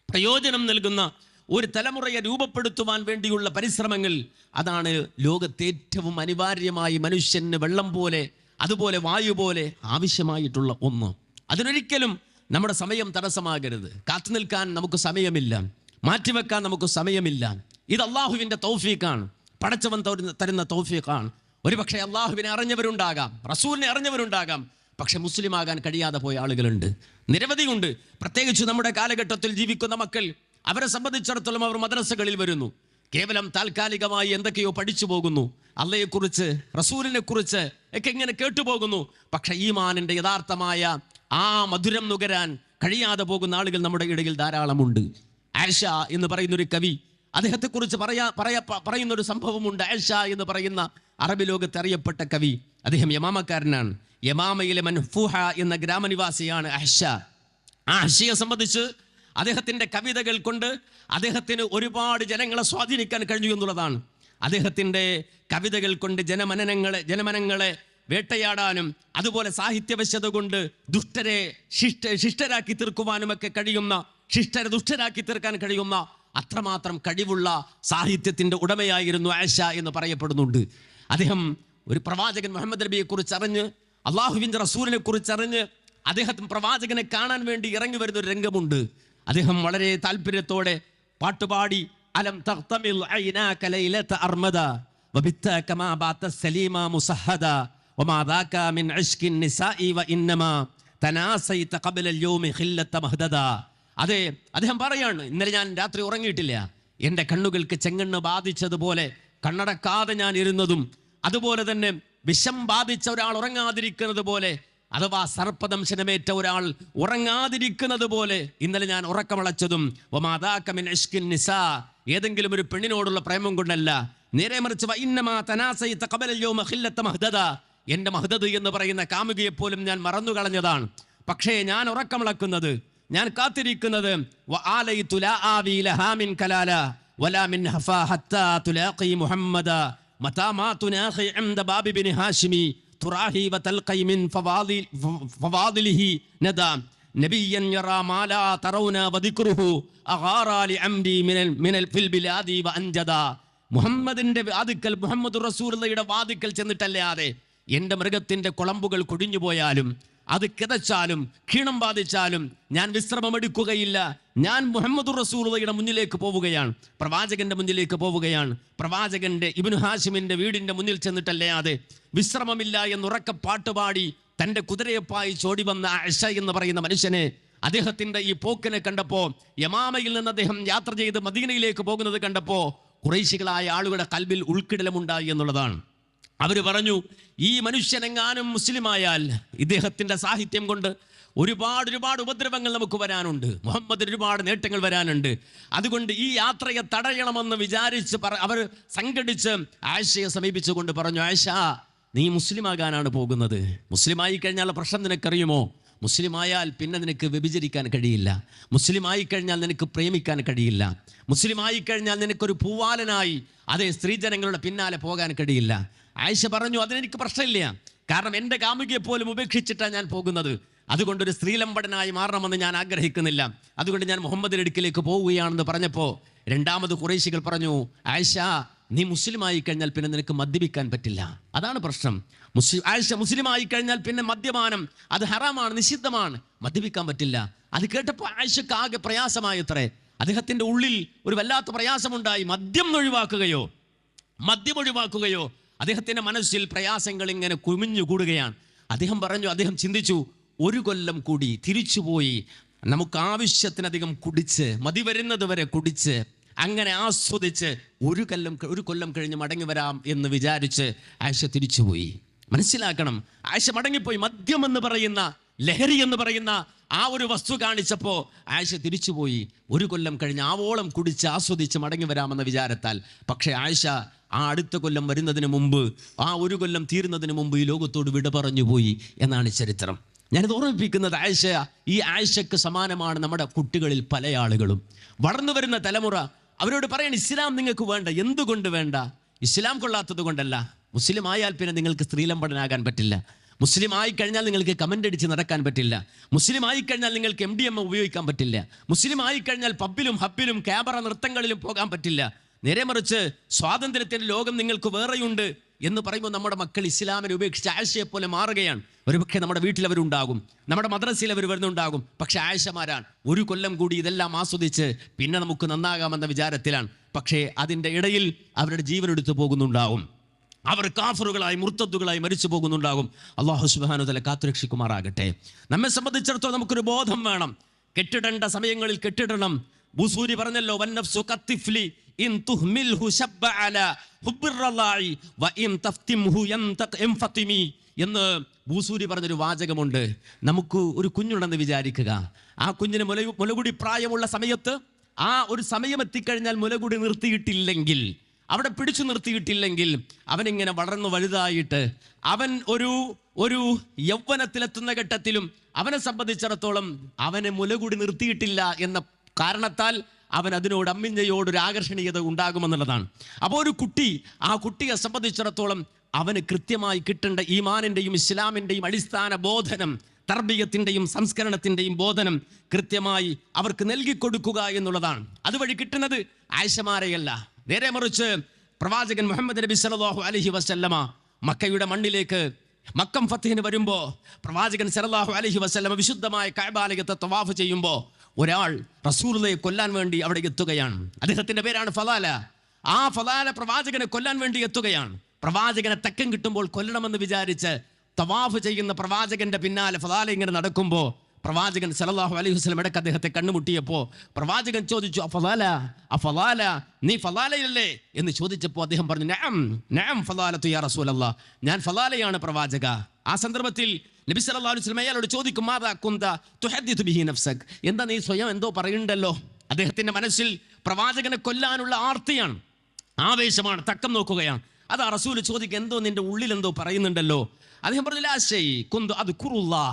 പ്രയോജനം നൽകുന്ന ഒരു തലമുറയെ രൂപപ്പെടുത്തുവാൻ വേണ്ടിയുള്ള പരിശ്രമങ്ങൾ അതാണ് ലോകത്തെ ഏറ്റവും അനിവാര്യമായി മനുഷ്യന് വെള്ളം പോലെ അതുപോലെ വായു പോലെ ആവശ്യമായിട്ടുള്ള ഒന്ന്. അതിനൊരിക്കലും നമ്മുടെ സമയം തടസ്സമാകരുത്. കാത്തു നിൽക്കാൻ നമുക്ക് സമയമില്ല. മാറ്റിവെക്കാൻ നമുക്ക് സമയമില്ല. ഇത് അള്ളാഹുവിന്റെ തൗഫീഖാണ്. പടച്ചവൻ തരുന്ന- തൗഫീഖാണ്. ഒരുപക്ഷെ അള്ളാഹുവിനെ അറിഞ്ഞവരുണ്ടാകാം റസൂലിനെ അറിഞ്ഞവരുണ്ടാകാം. പക്ഷെ മുസ്ലിം ആകാൻ കഴിയാതെ പോയ ആളുകളുണ്ട്. നിരവധിയുണ്ട്. പ്രത്യേകിച്ച് നമ്മുടെ കാലഘട്ടത്തിൽ ജീവിക്കുന്ന മക്കൾ അവരെ സംബന്ധിച്ചിടത്തോളം അവർ മദ്രസകളിൽ വരുന്നു. കേവലം താൽക്കാലികമായി എന്തൊക്കെയോ പഠിച്ചു പോകുന്നു. അള്ളയെക്കുറിച്ച് റസൂലിനെ കുറിച്ച് ഒക്കെ ഇങ്ങനെ കേട്ടുപോകുന്നു. പക്ഷെ ഈമാനിന്റെ യഥാർത്ഥമായ ആ മധുരം നുകരാൻ കഴിയാതെ പോകുന്ന ആളുകൾ നമ്മുടെ ഇടയിൽ ധാരാളമുണ്ട്. ആയിഷ എന്ന് പറയുന്ന ഒരു കവി അദ്ദേഹത്തെക്കുറിച്ച് പറയാ പറയാ പറയുന്നൊരു സംഭവമുണ്ട്. ആയിഷ എന്ന് പറയുന്ന അറബി ലോകത്ത് അറിയപ്പെട്ട കവി. അദ്ദേഹം യമാമക്കാരനാണ്. യമാമയിലെ മൻഫൂഹ എന്ന ഗ്രാമനിവാസിയാണ് അഹ്ഷ ആ അഹ്ഷയെ സംബന്ധിച്ച് അദ്ദേഹത്തിന്റെ കവിതകൾ കൊണ്ട് അദ്ദേഹത്തിന് ഒരുപാട് ജനങ്ങളെ സ്വാധീനിക്കാൻ കഴിഞ്ഞു എന്നുള്ളതാണ്. അദ്ദേഹത്തിന്റെ കവിതകൾ കൊണ്ട് ജനമനനങ്ങളെ ജനമനങ്ങളെ വേട്ടയാടാനും അതുപോലെ സാഹിത്യവശ്യത കൊണ്ട് ദുഷ്ടരെ ശിഷ്ട ശിഷ്ടരാക്കി തീർക്കുവാനുമൊക്കെ കഴിയുന്ന ശിഷ്ടരെ ദുഷ്ടരാക്കി തീർക്കാൻ കഴിയുന്ന അത്രമാത്രം കഴിവുള്ള സാഹിത്യത്തിന്റെ ഉടമയായിരുന്നു ആയിഷ എന്ന് പറയപ്പെടുന്നുണ്ട്. അദ്ദേഹം ഒരു പ്രവാചകൻ മുഹമ്മദ് നബിയെ കുറിച്ച് അറിഞ്ഞ് അള്ളാഹുവിന്റെ റസൂലിനെ കുറിച്ച് അറിഞ്ഞ് അദ്ദേഹത്തിന് പ്രവാചകനെ കാണാൻ വേണ്ടി ഇറങ്ങി വരുന്ന ഒരു രംഗമുണ്ട്. അദ്ദേഹം വളരെ താല്പര്യത്തോടെ പാട്ടുപാടി അലം തഖ്തമിൽ ഐനാക ലൈലത അർമദ വബിത്ത കമാ ബാത സലീമ മുസഹദ വമാ ദാക മിൻ ഇഷ്കിൻ നിസാഇ വ ഇന്നമ തനാസൈത ഖബല അൽയൗമി ഖില്ലത മഹദദ. അതെ അദ്ദേഹം പറയാണ് ഇന്നലെ ഞാൻ രാത്രി ഉറങ്ങിയിട്ടില്ല. എന്റെ കണ്ണുകൾക്ക് ചെങ്ങണ്ണ് ബാധിച്ചതുപോലെ കണ്ണടക്കാതെ ഞാൻ ഇരുന്നതും അതുപോലെ തന്നെ വിഷം ബാധിച്ച ഒരാൾ ഉറങ്ങാതിരിക്കുന്നത് പോലെ അഥവാ സർപ്പദംശനമേറ്റ ഒരാൾ ഉറങ്ങാതിരിക്കുന്നത് പോലെ ഇന്നലെ ഞാൻ ഉറക്കമളച്ചതും നിസാ ഏതെങ്കിലും ഒരു പെണ്ണിനോടുള്ള പ്രേമം കൊണ്ടല്ല. നേരെ മറിച്ച് എന്റെ മഹദത് എന്ന് പറയുന്ന കാമുകിയെപ്പോലും ഞാൻ മറന്നു കളഞ്ഞതാണ് പക്ഷേ ഞാൻ ഉറക്കമിളക്കുന്നത് ഞാൻ കാത്തിരിക്കുന്നത് മുഹമ്മദ ഹാഷിമി വതൽഖൈമിൻ ഫവാദി നബിയൻ തറൗന വദിക്റുഹു മിനൽ ഫിൽ ബിലാദി മുഹമ്മദിന്റെ വാതിക്കൽ മുഹമ്മദ് റസൂലയുടെ വാതിക്കൽ ചെന്നിട്ടല്ലാതെ എന്റെ മൃഗത്തിന്റെ കുളമ്പുകൾ കുടിഞ്ഞു പോയാലും അത് കിതച്ചാലും ക്ഷീണം ബാധിച്ചാലും ഞാൻ വിശ്രമമെടുക്കുകയില്ല. ഞാൻ മുഹമ്മദ് റസൂലയുടെ മുന്നിലേക്ക് പോവുകയാണ്. പ്രവാചകന്റെ മുന്നിലേക്ക് പോവുകയാണ്. പ്രവാചകന്റെ ഇബ്നു ഹാഷിമിന്റെ വീടിന്റെ മുന്നിൽ ചെന്നിട്ടല്ലാതെ വിശ്രമമില്ല എന്നുറക്ക പാട്ടുപാടി തന്റെ കുതിരയെപ്പായി ചോടി വന്ന അഷ എന്ന് പറയുന്ന മനുഷ്യനെ അദ്ദേഹത്തിന്റെ ഈ പോക്കിനെ കണ്ടപ്പോ യമാമയിൽ നിന്ന് അദ്ദേഹം യാത്ര ചെയ്ത് മദീനയിലേക്ക് പോകുന്നത് കണ്ടപ്പോ കുറേശികളായ ആളുകളുടെ കൽബിൽ ഉൾക്കിടലമുണ്ടായി എന്നുള്ളതാണ്. അവർ പറഞ്ഞു ഈ മനുഷ്യനെങ്ങാനും മുസ്ലിമായാൽ ഇദ്ദേഹത്തിന്റെ സാഹിത്യം കൊണ്ട് ഒരുപാട് ഒരുപാട് ഉപദ്രവങ്ങൾ നമുക്ക് വരാനുണ്ട്. മുഹമ്മദിന് ഒരുപാട് നേട്ടങ്ങൾ വരാനുണ്ട്. അതുകൊണ്ട് ഈ യാത്രയെ തടയണമെന്ന് വിചാരിച്ച് പറ അവർ സംഘടിച്ച് ആയിഷയെ സമീപിച്ചുകൊണ്ട് പറഞ്ഞു ആയിഷ നീ മുസ്ലിമാകാനാണ് പോകുന്നത്. മുസ്ലിമായി കഴിഞ്ഞാൽ പ്രശ്നം നിനക്കറിയുമോ? മുസ്ലിമായാൽ പിന്നെ നിനക്ക് വ്യഭിചരിക്കാൻ കഴിയില്ല. മുസ്ലിമായി കഴിഞ്ഞാൽ നിനക്ക് പ്രേമിക്കാൻ കഴിയില്ല. മുസ്ലിമായി കഴിഞ്ഞാൽ നിനക്കൊരു പൂവാലനായി അതേ സ്ത്രീജനങ്ങളുടെ പിന്നാലെ പോകാൻ കഴിയില്ല. ആയിഷ പറഞ്ഞു അതിനെനിക്ക് പ്രശ്നമില്ല. കാരണം എന്റെ കാമുകിയെ പോലും ഉപേക്ഷിച്ചിട്ടാണ് ഞാൻ പോകുന്നത്. അതുകൊണ്ട് ഒരു സ്ത്രീലമ്പടനായി മാറണമെന്ന് ഞാൻ ആഗ്രഹിക്കുന്നില്ല. അതുകൊണ്ട് ഞാൻ മുഹമ്മദിന്റെ അടുക്കിലേക്ക് പോവുകയാണെന്ന് പറഞ്ഞപ്പോൾ രണ്ടാമത് കുറേശികൾ പറഞ്ഞു ആയിഷ നീ മുസ്ലിമായി കഴിഞ്ഞാൽ പിന്നെ നിനക്ക് മദ്യപിക്കാൻ പറ്റില്ല. അതാണ് പ്രശ്നം. മുസ്ലിം ആയിഷ മുസ്ലിമായി കഴിഞ്ഞാൽ പിന്നെ മദ്യപാനം. അത് ഹറാമാണ് നിഷിദ്ധമാണ്. മദ്യപിക്കാൻ പറ്റില്ല. അത് കേട്ടപ്പോൾ ആയിഷക്ക് ആകെ പ്രയാസമായത്രേ. അദ്ദേഹത്തിന്റെ ഉള്ളിൽ ഒരു വല്ലാത്ത പ്രയാസമുണ്ടായി. മദ്യം ഒഴിവാക്കുകയോ മദ്യം ഒഴിവാക്കുകയോ അദ്ദേഹത്തിന്റെ മനസ്സിൽ പ്രയാസങ്ങൾ ഇങ്ങനെ കുമിഞ്ഞു കൂടുകയാണ്. അദ്ദേഹം പറഞ്ഞു അദ്ദേഹം ചിന്തിച്ചു ഒരു കൊല്ലം കൂടി തിരിച്ചുപോയി നമുക്ക് ആവശ്യത്തിനധികം കുടിച്ച് മതി വരുന്നത് വരെ കുടിച്ച് അങ്ങനെ ആസ്വദിച്ച് ഒരു കൊല്ലം ഒരു കൊല്ലം കഴിഞ്ഞ് മടങ്ങി വരാം എന്ന് വിചാരിച്ച് ആയിഷ തിരിച്ചുപോയി. മനസ്സിലാക്കണം ആയിഷ മടങ്ങിപ്പോയി മദ്യം എന്ന് പറയുന്ന ലഹരി എന്ന് പറയുന്ന ആ ഒരു വസ്തു കാണിച്ചപ്പോൾ ആയിഷ തിരിച്ചുപോയി. ഒരു കൊല്ലം കഴിഞ്ഞ് ആവോളം കുടിച്ച് ആസ്വദിച്ച് മടങ്ങി വരാമെന്ന വിചാരത്താൽ. പക്ഷേ ആയിഷ ആ അടുത്ത കൊല്ലം വരുന്നതിന് മുമ്പ് ആ ഒരു കൊല്ലം തീരുന്നതിന് മുമ്പ് ഈ ലോകത്തോട് വിട പറഞ്ഞു പോയി എന്നാണ് ചരിത്രം. ഞാനിത് ഓർമ്മിപ്പിക്കുന്നത് ആയിഷ ഈ ആയിഷയ്ക്ക് സമാനമാണ് നമ്മുടെ കുട്ടികളിൽ പല ആളുകളും. വളർന്നു വരുന്ന തലമുറ അവരോട് പറയണം ഇസ്ലാം നിങ്ങൾക്ക് വേണ്ട എന്തുകൊണ്ട് വേണ്ട? ഇസ്ലാം കൊള്ളാത്തത് കൊണ്ടല്ല. മുസ്ലിം ആയാൽ പിന്നെ നിങ്ങൾക്ക് സ്ത്രീലംബടനാകാൻ പറ്റില്ല. മുസ്ലിം ആയി കഴിഞ്ഞാൽ നിങ്ങൾക്ക് കമന്റ് അടിച്ച് നടക്കാൻ പറ്റില്ല. മുസ്ലിം ആയി കഴിഞ്ഞാൽ നിങ്ങൾക്ക് എം ഡി എം ഉപയോഗിക്കാൻ പറ്റില്ല. മുസ്ലിം ആയി കഴിഞ്ഞാൽ പബ്ബിലും ഹബ്ബിലും ക്യാമറ നൃത്തങ്ങളിലും പോകാൻ പറ്റില്ല. നേരെ മറിച്ച് സ്വാതന്ത്ര്യത്തിന്റെ ലോകം നിങ്ങൾക്ക് വേറെയുണ്ട് എന്ന് പറയുമ്പോൾ നമ്മുടെ മക്കൾ ഇസ്ലാമിനെ ഉപേക്ഷിച്ച് ആഴ്ചയെ പോലെ മാറുകയാണ്. ഒരുപക്ഷെ നമ്മുടെ വീട്ടിൽ അവരുണ്ടാകും. നമ്മുടെ മദ്രസയിൽ അവർ വരുന്നുണ്ടാകും. പക്ഷെ ആഴ്ചമാരാണ് ഒരു കൊല്ലം കൂടി ഇതെല്ലാം ആസ്വദിച്ച് പിന്നെ നമുക്ക് നന്നാകാമെന്ന വിചാരത്തിലാണ്. പക്ഷേ അതിന്റെ ഇടയിൽ അവരുടെ ജീവൻ എടുത്തു പോകുന്നുണ്ടാവും. അവർ കാഫറുകളായി മുർത്തദ്ദുകളായി മരിച്ചു പോകുന്നുണ്ടാകും അള്ളാഹു സുബാനുതല കാത്തുരക്ഷിക്കുമാറാകട്ടെ. നമ്മെ സംബന്ധിച്ചിടത്തോളം നമുക്കൊരു ബോധം വേണം. കെട്ടിടേണ്ട സമയങ്ങളിൽ കെട്ടിടണം. ബുസൂരി പറഞ്ഞല്ലോ വന്നഫ്സു കത്തിഫ്ലി ഇൻ വ എന്ന് ഭൂസൂരി പറഞ്ഞൊരു വാചകമുണ്ട്. നമുക്ക് ഒരു കുഞ്ഞുണ്ടെന്ന് വിചാരിക്കുക. ആ കുഞ്ഞിന് മുല മുലകുടി പ്രായമുള്ള സമയത്ത് ആ ഒരു സമയം എത്തിക്കഴിഞ്ഞാൽ മുലകുടി നിർത്തിയിട്ടില്ലെങ്കിൽ അവിടെ പിടിച്ചു നിർത്തിയിട്ടില്ലെങ്കിൽ അവനിങ്ങനെ വളർന്നു വലുതായിട്ട് അവൻ ഒരു ഒരു യൗവനത്തിലെത്തുന്ന ഘട്ടത്തിലും അവനെ സംബന്ധിച്ചിടത്തോളം അവനെ മുലകൂടി നിർത്തിയിട്ടില്ല എന്ന കാരണത്താൽ അവൻ അതിനോട് അമ്മിഞ്ഞയോട് ഒരു ആകർഷണീയത ഉണ്ടാകുമെന്നുള്ളതാണ്. അപ്പോൾ ഒരു കുട്ടി ആ കുട്ടിയെ സംബന്ധിച്ചിടത്തോളം അവന് കൃത്യമായി കിട്ടേണ്ട ഈമാനിന്റെയും ഇസ്ലാമിന്റെയും അടിസ്ഥാന ബോധനം തർബീയത്തിന്റെയും സംസ്കരണത്തിന്റെയും ബോധനം കൃത്യമായി അവർക്ക് നൽകിക്കൊടുക്കുക എന്നുള്ളതാണ്. അതുവഴി കിട്ടുന്നത് ആയിഷമാരെയല്ല. നേരെ മറിച്ച് പ്രവാചകൻ മുഹമ്മദ് നബി സലാഹു അലഹി വസല്ലമ മക്കയുടെ മണ്ണിലേക്ക് മക്കം ഫത്തിഹിന് വരുമ്പോൾ പ്രവാചകൻ സലാഹു അലഹി വസല്ലമ വിശുദ്ധമായ കഅബാലയത്തെ തവാഫ് ചെയ്യുമ്പോൾ ഒരാൾ റസൂലുള്ളയെ കൊല്ലാൻ വേണ്ടി അവിടെ എത്തുകയാണ്. അദ്ദേഹത്തിന്റെ പേരാണ് ഫലാല. ആ ഫലാല പ്രവാചകനെ കൊല്ലാൻ വേണ്ടി എത്തുകയാണ്. പ്രവാചകനെ തെക്കം കിട്ടുമ്പോൾ കൊല്ലണമെന്ന് വിചാരിച്ച് തവാഫ് ചെയ്യുന്ന പ്രവാചകന്റെ പിന്നാലെ ഫലാല ഇങ്ങനെ നടക്കുമ്പോൾ പ്രവാചകൻ സല്ലല്ലാഹു അലൈഹി വസല്ലം ഇടയ്ക്ക് അദ്ദേഹത്തെ കണ്ണുമുട്ടിയപ്പോൾ പ്രവാചകൻ ചോദിച്ചു അഫലാല? അഫലാല? നീ ഫലാലയല്ലേ? എന്ന് ചോദിച്ചപ്പോൾ അദ്ദേഹം പറഞ്ഞു നഅം നഅം ഫലാലത്തു യാ റസൂലല്ല. ഞാൻ ഫലാലയാണ് പ്രവാചക. ആ സന്ദർഭത്തിൽ നബി സല്ലല്ലാഹു അലൈഹി വസല്ലം അയാളോട് ചോദിക്കും മാതാ കുന്ത തുഹദ്ദിതു ബിഹി നഫ്സക്? എന്താ നീ സ്വയം എന്തോ പറയുന്നുണ്ടല്ലോ? അദ്ദേഹത്തിന്റെ മനസ്സിൽ പ്രവാചകനെ കൊല്ലാനുള്ള ആർത്തിയാണ് ആവേശമാണ് തക്കം നോക്കുകയാണ്. അതാ റസൂൽ ചോദിക്കുക എന്തോ നിന്റെ ഉള്ളിൽ എന്തോ പറയുന്നുണ്ടല്ലോ? അദ്ദേഹം പറഞ്ഞു ലാശൈ കുന്തു അത് കുറുല്ലാ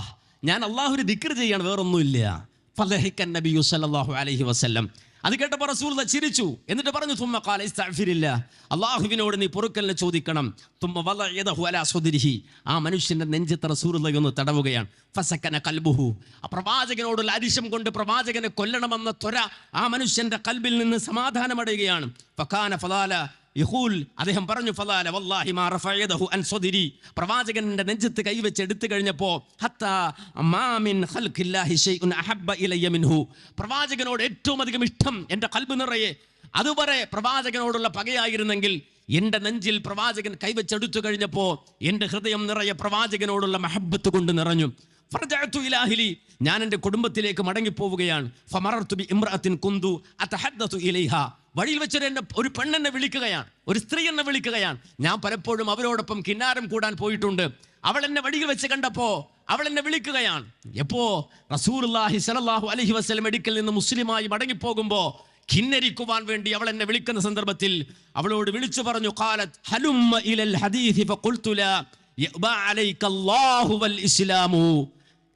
ഞാൻ അള്ളാഹുവിന് ദിക്ർ ചെയ്യാണ് വേറൊന്നുമില്ല. ഫലഹിക്കൻ നബിയു സല്ലല്ലാഹു അലൈഹി വസല്ലം. അത് കേട്ടപ്പോൾ റസൂൽ ചിരിച്ചു. എന്നിട്ട് പറഞ്ഞു തുമ്മ ഇസ്തഗ്ഫിരില്ല. അള്ളാഹുവിനോട് നീ പൊറുക്കലിനെ ചോദിക്കണം. തുമ്മ സുദ്രിഹി. ആ മനുഷ്യന്റെ നെഞ്ചത്ത് റസൂർ ഒന്ന് തടവുകയാണ്. ഫസക്കന കൽബുഹു. ആ പ്രവാചകനോടുള്ള അരിശം കൊണ്ട് പ്രവാചകനെ കൊല്ലണമെന്ന ത്വര ആ മനുഷ്യന്റെ കൽബിൽ നിന്ന് സമാധാനമടയുകയാണ്. ഫഖാന ഫലാല യഹൂൽ അദ്ദേഹം പറഞ്ഞു ഫലാല വല്ലാഹി മാ റഫയദഹു അൻ സദരി പ്രവാചകന്റെ നെഞ്ചത്ത് കൈവച്ച് എടുത്തു കഴിഞ്ഞപ്പോൾ ഹത്താ മാ മിൻ ഖൽഖില്ലാഹി ഷൈഉൻ അഹബ്ബ ഇലയ്യ മിൻഹു. പ്രവാചകനോട് ഏറ്റവും അധികം ഇഷ്ടം എന്റെ കൽബ് നിറയെ. അതുവരെ പ്രവാചകനോടുള്ള പകയായിരുന്നെങ്കിൽ എന്റെ നെഞ്ചിൽ പ്രവാചകൻ കൈവച്ചെടുത്തു കഴിഞ്ഞപ്പോൾ എന്റെ ഹൃദയം നിറയെ പ്രവാചകനോടുള്ള മഹബത്ത് കൊണ്ട് നിറഞ്ഞു. ഫർജഅതു ഇലാഹിലി. ഞാൻ എന്റെ കുടുംബത്തിലേക്ക് മടങ്ങിപ്പോവുകയാണ്. ഫമറർത്തു ബി ഇമ്രഅത്തിൻ കുന്തു അതഹദ്ദതു ഇലൈഹ. വഴിയിൽ വെച്ചൊരു എന്നെ ഒരു പെണ്ണെന്നെ വിളിക്കുകയാണ്. ഒരു സ്ത്രീ എന്നെ വിളിക്കുകയാണ്. ഞാൻ പലപ്പോഴും അവരോടൊപ്പം കിന്നാരം കൂടാൻ പോയിട്ടുണ്ട്. അവൾ എന്നെ വഴിയിൽ വെച്ച് കണ്ടപ്പോ അവൾ എന്നെ വിളിക്കുകയാണ്. എപ്പോ റസൂലുള്ളാഹി സ്വല്ലല്ലാഹു അലഹി വസ്ലം എടുക്കൽ നിന്ന് മുസ്ലിമായി മടങ്ങിപ്പോകുമ്പോ ഖിന്നരിക്കുവാൻ വേണ്ടി അവൾ എന്നെ വിളിക്കുന്ന സന്ദർഭത്തിൽ അവളോട് വിളിച്ചു പറഞ്ഞു കാലത്ത് ഹലുമ്മ ഇലൽ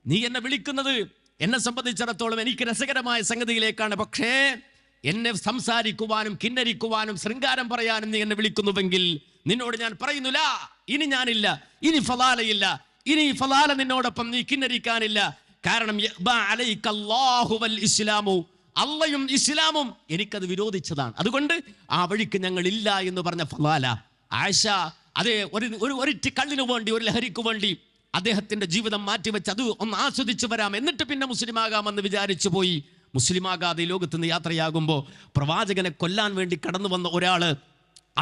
നീ എന്നെ വിളിക്കുന്നത് എന്നെ സംബന്ധിച്ചിടത്തോളം എനിക്ക് രസകരമായ സംഗതിയിലേക്കാണ്. പക്ഷേ എന്നെ സംസാരിക്കുവാനും കിന്നരിക്കുവാനും ശൃംഗാരം പറയാനും നീ എന്നെ വിളിക്കുന്നുവെങ്കിൽ നിന്നോട് ഞാൻ പറയുന്നില്ല. ഇനി ഞാനില്ല. ഇനി ഫലാലയില്ല. ഇനി ഫലാല നിന്നോടൊപ്പം നീ കിന്നരിക്കാനില്ല. കാരണം ഇസ്ലാമു. അള്ളയും ഇസ്ലാമും എനിക്കത് വിരോധിച്ചതാണ്. അതുകൊണ്ട് ആ വഴിക്ക് ഞങ്ങൾ ഇല്ല എന്ന് പറഞ്ഞ ഫലാല. ആയിഷ അതെ ഒരു ഒരു ഒരിറ്റ് കള്ളിനു വേണ്ടി ഒരു ലഹരിക്കു വേണ്ടി അദ്ദേഹത്തിന്റെ ജീവിതം മാറ്റിവെച്ച് അത് ഒന്ന് ആസ്വദിച്ചു വരാം. എന്നിട്ട് പിന്നെ മുസ്ലിം ആകാമെന്ന് വിചാരിച്ചു പോയി. മുസ്ലിമാകാതെ ലോകത്ത് നിന്ന് യാത്രയാകുമ്പോൾ പ്രവാചകനെ കൊല്ലാൻ വേണ്ടി കടന്നു വന്ന ഒരാൾ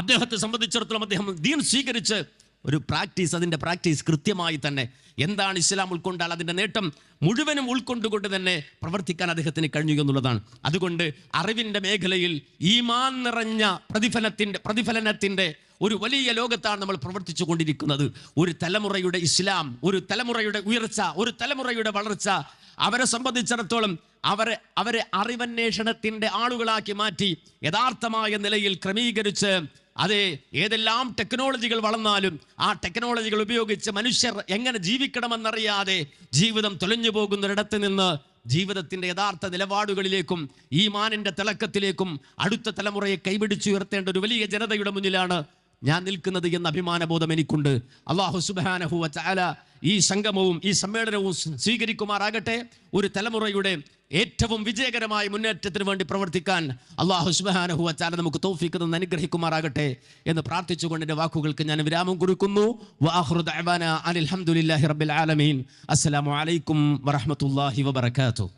അദ്ദേഹത്തെ സംബന്ധിച്ചിടത്തോളം അദ്ദേഹം ദീൻ സ്വീകരിച്ച് ഒരു പ്രാക്ടീസ് അതിന്റെ പ്രാക്ടീസ് കൃത്യമായി തന്നെ എന്താണ് ഇസ്ലാം ഉൾക്കൊണ്ടാൽ അതിന്റെ നേട്ടം മുഴുവനും ഉൾക്കൊണ്ടുകൊണ്ട് തന്നെ പ്രവർത്തിക്കാൻ അദ്ദേഹത്തിന് കഴിഞ്ഞു എന്നുള്ളതാണ്. അതുകൊണ്ട് അറിവിന്റെ മേഖലയിൽ ഈമാൻ നിറഞ്ഞ പ്രതിഫലത്തിന്റെ പ്രതിഫലനത്തിന്റെ ഒരു വലിയ ലോകത്താണ് നമ്മൾ പ്രവർത്തിച്ചു കൊണ്ടിരിക്കുന്നത്. ഒരു തലമുറയുടെ ഇസ്ലാം ഒരു തലമുറയുടെ ഉയർച്ച ഒരു തലമുറയുടെ വളർച്ച അവരെ സംബന്ധിച്ചിടത്തോളം അവരെ അവരെ അറിവന്വേഷണത്തിന്റെ ആളുകളാക്കി മാറ്റി യഥാർത്ഥമായ നിലയിൽ ക്രമീകരിച്ച് അതെ ഏതെല്ലാം ടെക്നോളജികൾ വളർന്നാലും ആ ടെക്നോളജികൾ ഉപയോഗിച്ച് മനുഷ്യർ എങ്ങനെ ജീവിക്കണമെന്നറിയാതെ ജീവിതം തൊലഞ്ഞു പോകുന്നൊരിടത്ത് നിന്ന് ജീവിതത്തിന്റെ യഥാർത്ഥ നിലപാടുകളിലേക്കും ഈ മാനിന്റെ തിളക്കത്തിലേക്കും അടുത്ത തലമുറയെ കൈപിടിച്ചുയർത്തേണ്ട ഒരു വലിയ ജനതയുടെ മുന്നിലാണ് ഞാൻ നിൽക്കുന്നത് എന്ന അഭിമാനബോധം എനിക്കുണ്ട്. അള്ളാഹു സുബാനഹു ചാല ഈ സംഗമവും ഈ സമ്മേളനവും സ്വ- സ്വീകരിക്കുമാറാകട്ടെ. ഒരു തലമുറയുടെ ഏറ്റവും വിജയകരമായ മുന്നേറ്റത്തിന് വേണ്ടി പ്രവർത്തിക്കാൻ അള്ളാഹു സുബാനഹു ചാല നമുക്ക് തന്ന് അനുഗ്രഹിക്കുമാറാകട്ടെ എന്ന് പ്രാർത്ഥിച്ചുകൊണ്ട് എന്റെ വാക്കുകൾക്ക് ഞാൻ വിരാമം കുറിക്കുന്നു. വാഹുറു അലഹമുല്ലാഹി റബ്ബിൽ ആലമീൻ. അസ്സലാമു അലൈക്കും വറഹ്മത്തുള്ളാഹി വബറകാതുഹു.